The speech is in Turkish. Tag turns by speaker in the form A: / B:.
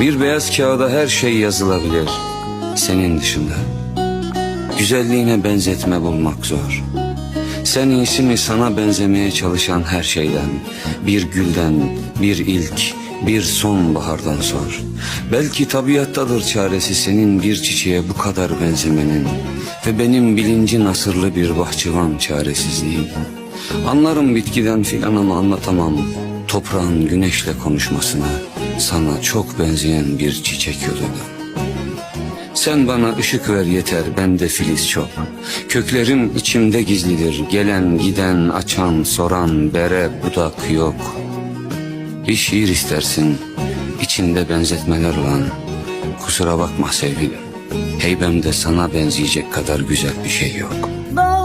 A: Bir beyaz kağıda her şey yazılabilir. Senin dışında. Güzelliğine benzetme bulmak zor. Sen iyisi mi sana benzemeye çalışan her şeyden, bir gülden, bir ilk, bir sonbahardan sor. Belki tabiattadır çaresi senin bir çiçeğe bu kadar benzemenin ve benim bilinci nasırlı bir bahçıvan çaresizliğim. Anlarım bitkiden filan ama anlatamam toprağın güneşle konuşmasına, sana çok benzeyen bir çiçek yolunu. Sen bana ışık ver yeter bende filiz çok. Köklerim içimde gizlidir Gelen giden açan soran bere budak yok. Bir şiir istersin içinde benzetmeler olan. Kusura bakma sevgilim Heybemde sana benzeyecek kadar güzel bir şey yok.
B: Bak